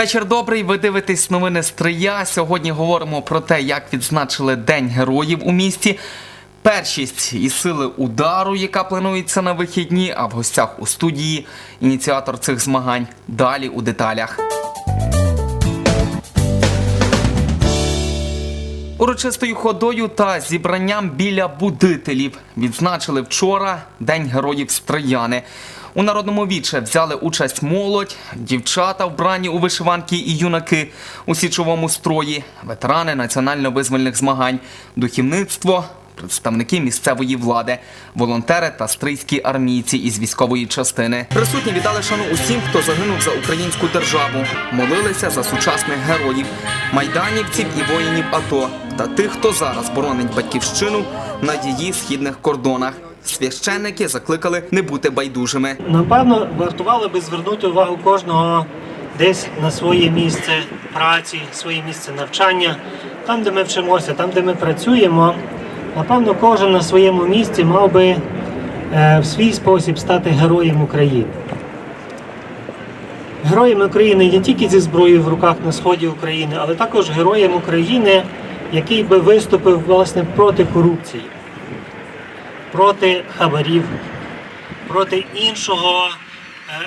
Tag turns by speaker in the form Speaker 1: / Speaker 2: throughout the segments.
Speaker 1: Вечір добрий. Ви дивитесь новини Стрия. Сьогодні говоримо про те, як відзначили День героїв у місті. Першість і сили удару, яка планується на вихідні, а в гостях у студії ініціатор цих змагань. Далі у деталях. Урочистою ходою та зібранням біля будителів відзначили вчора День героїв Стрияни. У народному віче взяли участь молодь, дівчата вбрані у вишиванки і юнаки у січовому строї, ветерани національно-визвольних змагань, духівництво, представники місцевої влади, волонтери та стрийські армійці із військової частини. Присутні віддали шану усім, хто загинув за українську державу, молилися за сучасних героїв, майданівців і воїнів АТО та тих, хто зараз боронить батьківщину на її східних кордонах. Священники закликали не бути байдужими.
Speaker 2: Напевно, вартувало би звернути увагу кожного десь на своє місце праці, своє місце навчання, там, де ми вчимося, там, де ми працюємо. Напевно, кожен на своєму місці мав би е, в свій спосіб стати героєм України. Героєм України не тільки зі зброєю в руках на сході України, але також героєм України, який би виступив власне проти корупції, проти хабарів, проти іншого,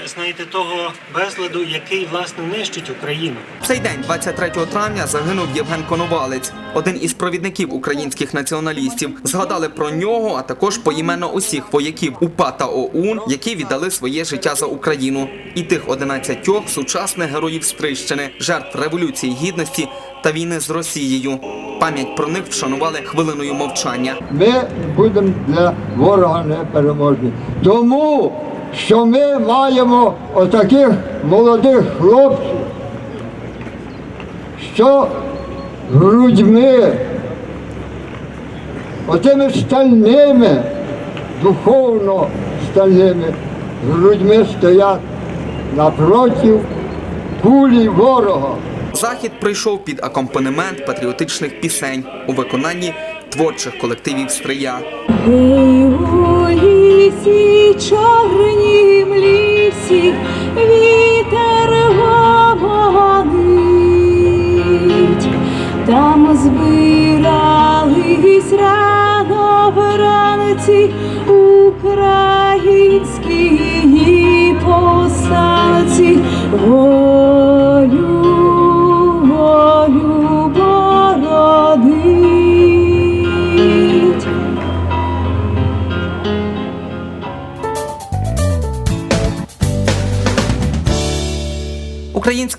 Speaker 2: знаєте, того безладу, який власне нищить Україну.
Speaker 1: В Цей день, 23 травня, загинув Євген Коновалець, один із провідників українських націоналістів. Згадали про нього, а також поіменно усіх вояків УПА та ОУН, які віддали своє життя за Україну, і тих 11 сучасних героїв Стрищини, жертв революції гідності та війни з Росією. Пам'ять про них вшанували хвилиною мовчання.
Speaker 3: ми будемо для ворога непереможні. Тому що ми маємо отаких молодих хлопців, що грудьми, отими стальними, духовно стальними грудьми стоять напротив кулі ворога.
Speaker 1: Захід прийшов під акомпанемент патріотичних пісень у виконанні творчих колективів Стрия.
Speaker 4: Лісі, чорнім лісі, вітер. Там збирались рано вранці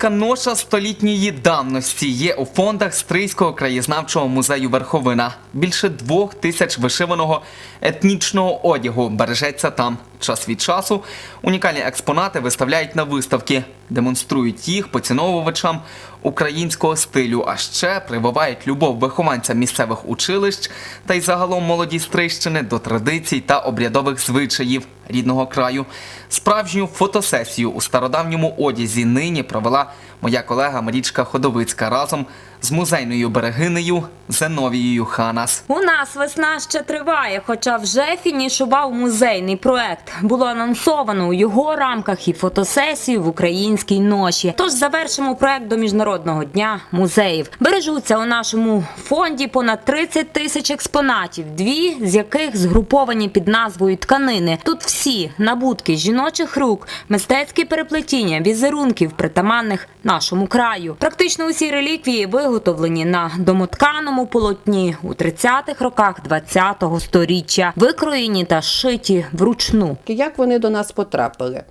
Speaker 1: ноша столітньої давності є у фондах Стрийського краєзнавчого музею Верховина. Більше двох тисяч вишиваного етнічного одягу бережеться там. Час від часу унікальні експонати виставляють на виставки, демонструють їх поціновувачам українського стилю, а ще прививають любов вихованця місцевих училищ та й загалом молоді Стрийщини до традицій та обрядових звичаїв рідного краю. Справжню фотосесію у стародавньому одязі нині провела моя колега Марічка Ходовицька разом з музейною берегинею Зеновією Ханас.
Speaker 5: У нас весна ще триває, хоча вже фінішував музейний проект. Було анонсовано у його рамках і фотосесію в українській ноші. Тож завершимо проект до міжнародного дня музеїв. Бережуться у нашому фонді понад 30 тисяч експонатів, дві з яких згруповані під назвою тканини. Тут всі набутки жіночих рук, мистецькі переплетіння, візерунків, притаманних нашому краю. Практично усі реліквії виготовлені на домотканому полотні у 30-х роках 20-го сторіччя, викроєні та шиті вручну.
Speaker 6: Як вони до нас потрапили?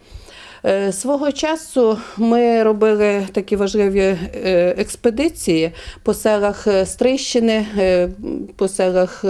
Speaker 6: Е, Свого часу ми робили такі важливі е, експедиції по селах е, Стрищини, по селах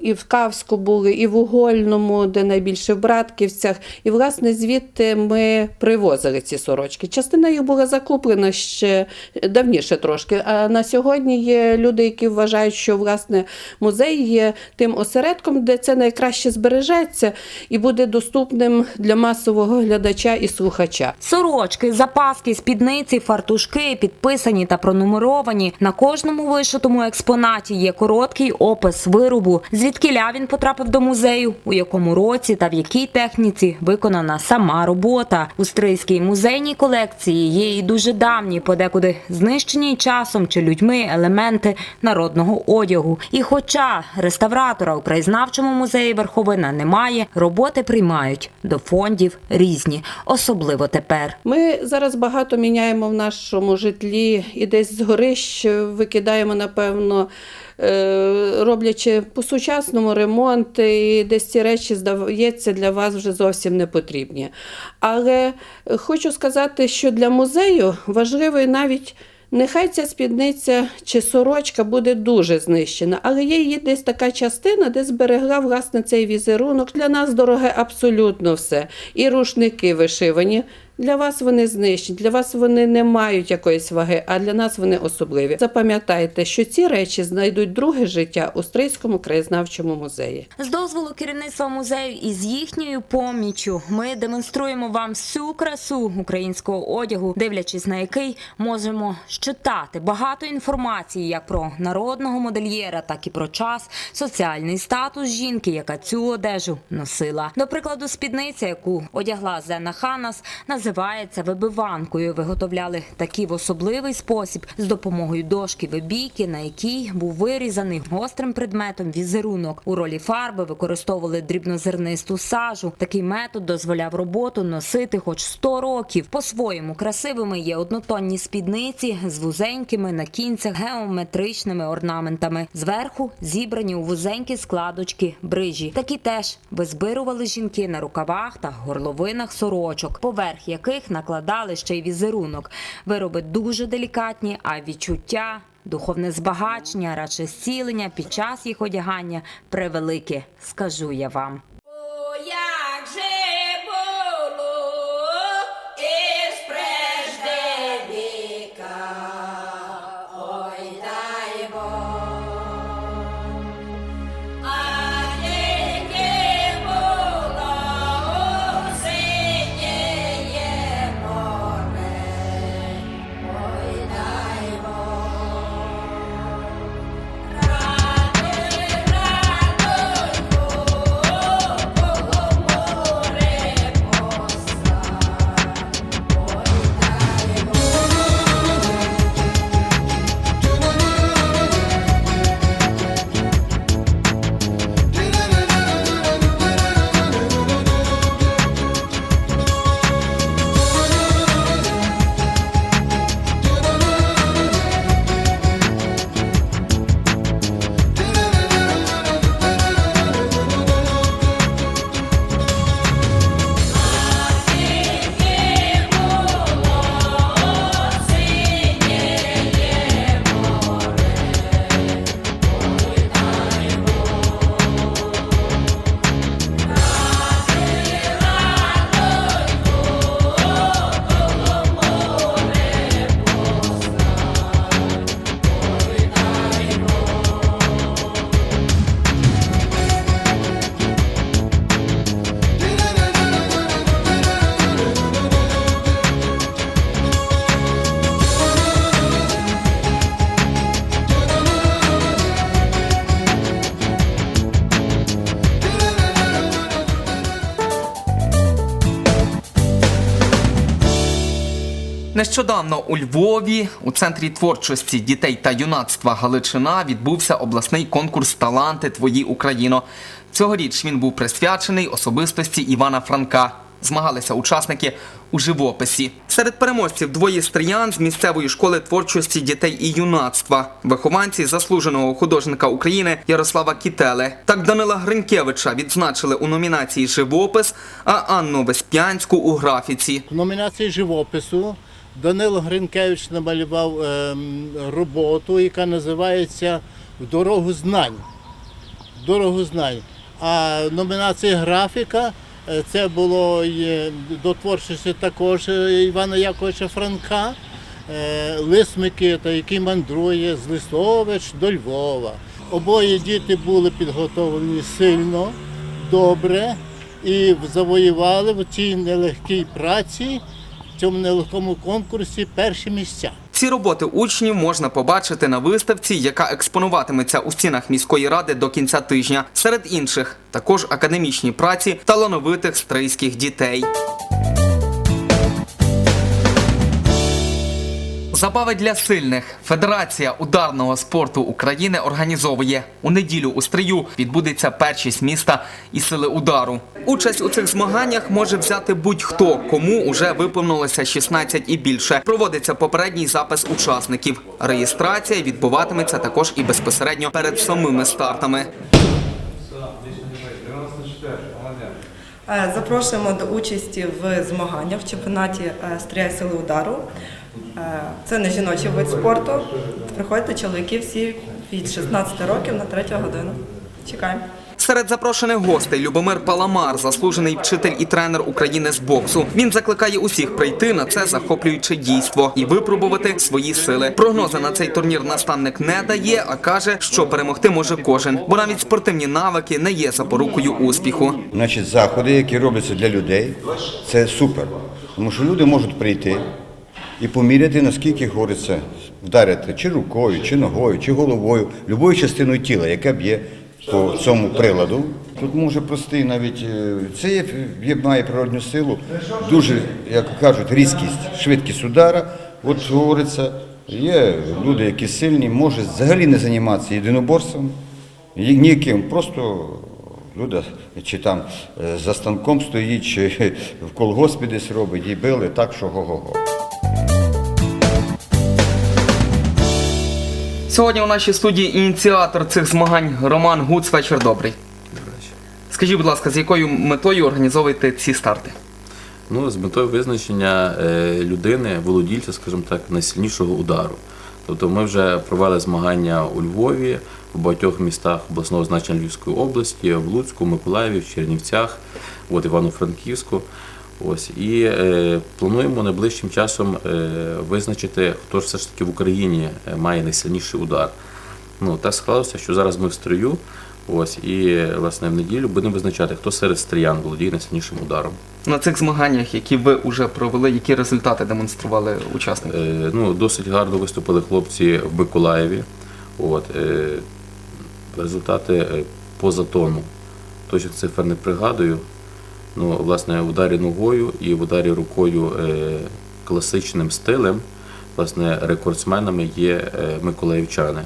Speaker 6: і в Кавську були, і в Угольному, де найбільше в Братківцях. І, власне, звідти ми привозили ці сорочки. Частина їх була закуплена ще давніше трошки. А на сьогодні є люди, які вважають, що власне музей є тим осередком, де це найкраще збережеться і буде доступним для масового глядача і слухача.
Speaker 5: Сорочки, запаски, спідниці, фартушки підписані та пронумеровані. На кожному вишитому експонаті є короткий опис виробу, звідкиля він потрапив до музею, у якому році та в якій техніці виконана сама робота. У Стрийській музейній колекції є і дуже давні, подекуди знищені часом чи людьми елементи народного одягу. І хоча реставратора у краєзнавчому музеї Верховина немає, роботи приймають до фондів різні, особливо тепер.
Speaker 6: Ми зараз багато міняємо в нашому житлі і десь з горищ викидаємо, напевно, е, роблячи по-сучасному ремонт, і десь ці речі, здається, для вас вже зовсім не потрібні. Але хочу сказати, що для музею важливий навіть. Нехай ця спідниця чи сорочка буде дуже знищена, але є її десь така частина, де зберегла власне цей візерунок. Для нас дороге абсолютно все. І рушники вишивані. Для вас вони знищені, для вас вони не мають якоїсь ваги, а для нас вони особливі. Запам'ятайте, що ці речі знайдуть друге життя у Стрийському краєзнавчому музеї.
Speaker 5: З дозволу керівництва музею і з їхньою поміччю ми демонструємо вам всю красу українського одягу, дивлячись на який можемо щитати багато інформації як про народного модельєра, так і про час, соціальний статус жінки, яка цю одежу носила. До прикладу, спідниця, яку одягла Зена Ханас, називається вибиванкою. Виготовляли такі в особливий спосіб з допомогою дошки вибійки, на якій був вирізаний гострим предметом візерунок. У ролі фарби використовували дрібнозернисту сажу. Такий метод дозволяв роботу носити хоч 100 років. По-своєму красивими є однотонні спідниці з вузенькими на кінцях геометричними орнаментами. Зверху зібрані у вузенькі складочки брижі. Такі теж визбирували жінки на рукавах та горловинах сорочок, поверх яких накладали ще й візерунок. Вироби дуже делікатні, а відчуття. Духовне збагачення, радше зцілення під час їх одягання превелике, скажу я вам.
Speaker 1: Нещодавно у Львові у центрі творчості дітей та юнацтва Галичина відбувся обласний конкурс Таланти Твої Україно. Цьогоріч він був присвячений особистості Івана Франка. Змагалися учасники у живописі. Серед переможців двоє стріян з місцевої школи творчості дітей і юнацтва, вихованці заслуженого художника України Ярослава Кітеле. Так Данила Гринкевича відзначили у номінації Живопис, а Анну Веспянську у графіці.
Speaker 7: В номінації живопису Данило Гринкевич намалював ем, роботу, яка називається В дорогу знань. Дорогу знань. А номінація графіка е, це було е, до творчості також Івана Яковича Франка. е, Лис Микита, який мандрує з Лисович до Львова. Обоє діти були підготовлені сильно, добре. і завоювали в цій нелегкій праці, цьому нелегкому конкурсі перші місця.
Speaker 1: Ці роботи учнів можна побачити на виставці, яка експонуватиметься у стінах міської ради до кінця тижня. Серед інших також академічні праці талановитих стрийських дітей. Забави для сильних. Федерація ударного спорту України організовує у неділю у стрию відбудеться першість міста і сили удару. Участь у цих змаганнях може взяти будь-хто, кому уже виповнилося 16 і більше. Проводиться попередній запис учасників. Реєстрація відбуватиметься також і безпосередньо перед самими стартами.
Speaker 8: Е, Запрошуємо до участі в змаганнях в чемпіонаті е, «Стріляй сили удару. Е, Це не жіночий вид спорту. Приходьте чоловіки всі від 16 років на 3 годину. Чекаємо.
Speaker 1: Серед запрошених гостей Любомир Паламар, заслужений вчитель і тренер України з боксу. Він закликає усіх прийти на це захоплююче дійство і випробувати свої сили. Прогнози на цей турнір наставник не дає, а каже, що перемогти може кожен, бо навіть спортивні навики не є запорукою успіху.
Speaker 9: Значить, заходи, які робляться для людей, це супер. Тому що люди можуть прийти і поміряти, наскільки говориться, вдарити чи рукою, чи ногою, чи головою, любою частиною тіла, яка б'є по цьому приладу. Тут може простий навіть е, це є, має природню силу, дуже, як кажуть, різкість, швидкість удара. От говориться, є люди, які сильні, можуть взагалі не займатися єдиноборством, ні- ніким, просто Люди чи там е, за станком стоїть, чи в колгоспі десь робить, і били так, що го-го-го.
Speaker 1: Сьогодні у нашій студії ініціатор цих змагань Роман Гуц. Вечір добрий. Скажіть, будь ласка, з якою метою організовуєте ці старти?
Speaker 10: Ну, з метою визначення е, людини, володільця, скажімо так, найсильнішого удару. Тобто ми вже провели змагання у Львові, в багатьох містах обласного значення Львівської області, в Луцьку, Миколаєві, в Чернівцях, от Івано-Франківську. Ось і е, плануємо найближчим часом е, визначити, хто ж все ж таки в Україні е, має найсильніший удар. Ну, так склалося, що зараз ми в строю. Ось і власне в неділю будемо визначати, хто серед стріян володіє найсильнішим ударом.
Speaker 1: На цих змаганнях, які ви вже провели, які результати демонстрували учасники?
Speaker 10: Е, ну, досить гарно виступили хлопці в Миколаєві. От, е, результати е, по затону. Точно цифр не пригадую. Ну, власне, в ударі ногою і в ударі рукою е, класичним стилем, власне, рекордсменами є е, миколаївчани.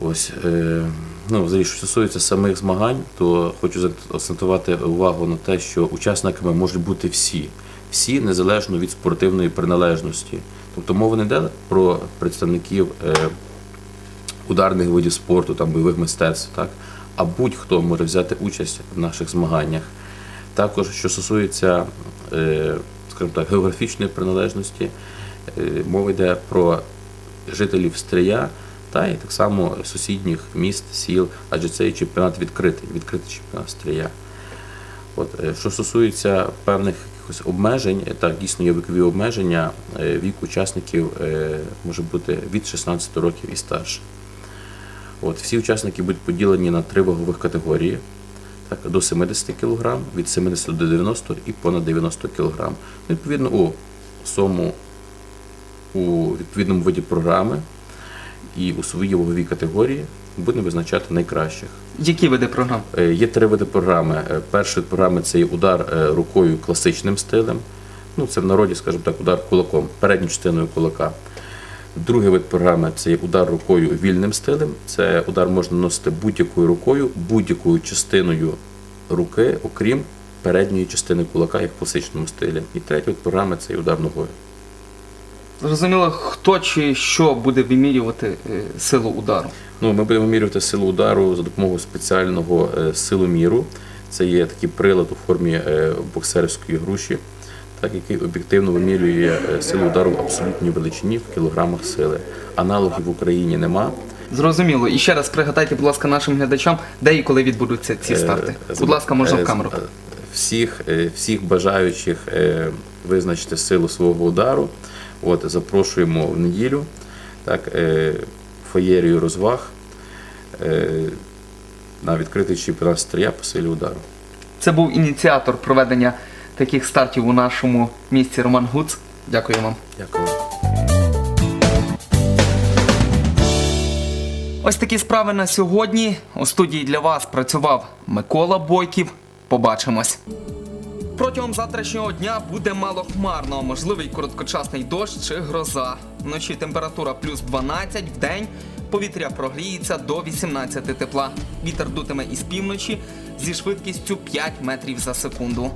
Speaker 10: Ось, е, ну, взагалі, що стосується самих змагань, то хочу акцентувати увагу на те, що учасниками можуть бути всі, всі незалежно від спортивної приналежності. Тобто мова не йде про представників ударних видів спорту, там, бойових мистецтв, так? а будь-хто може взяти участь в наших змаганнях. Також, що стосується, е, скажімо так, географічної приналежності, е, мова йде про жителів Стрия та і так само сусідніх міст, сіл, адже цей чемпіонат відкритий, відкритий чемпіонат Стрия. От, е, що стосується певних якихось обмежень, так дійсно є вікові обмеження. Вік учасників може бути від 16 років і старше. От, всі учасники будуть поділені на три вагових категорії. Так, до 70 кг, від 70 до 90 і понад 90 кг. Відповідно, у сому у відповідному виді програми і у своїй ваговій категорії будемо визначати найкращих.
Speaker 1: Які види програм?
Speaker 10: Е, Є три види програми. Е, Перший програми це є удар е, рукою класичним стилем. Ну, це в народі, скажімо так, удар кулаком, передньою частиною кулака. Другий вид програми це є удар рукою вільним стилем. Це удар можна наносити будь-якою рукою, будь-якою частиною руки, окрім передньої частини кулака, як в класичному стилі. І третій вид програми це є удар ногою.
Speaker 1: Зрозуміло, хто чи що буде вимірювати е, силу удару.
Speaker 10: Ну, ми будемо вимірювати силу удару за допомогою спеціального е, силоміру. Це є такий прилад у формі е, боксерської груші, так, який об'єктивно вимірює е, силу удару в абсолютній величині в кілограмах сили. Аналогів в Україні нема.
Speaker 1: Зрозуміло. І ще раз пригадайте, будь ласка, нашим глядачам, де і коли відбудуться ці старти.
Speaker 10: Е,
Speaker 1: Будь ласка, можна
Speaker 10: е,
Speaker 1: в камеру.
Speaker 10: е, Всіх, е, всіх бажаючих е, визначити силу свого удару. От, запрошуємо в неділю, так, е, феєрію розваг е, на відкритий чемпіонат стрія по силі удару.
Speaker 1: Це був ініціатор проведення таких стартів у нашому місті Роман Гуц. Дякую вам.
Speaker 10: Дякую.
Speaker 1: Ось такі справи на сьогодні. У студії для вас працював Микола Бойків. Побачимось. Протягом завтрашнього дня буде малохмарно, можливий короткочасний дощ чи гроза. Вночі температура плюс 12, в день повітря прогріється до 18 тепла. Вітер дутиме із півночі зі швидкістю 5 метрів за секунду.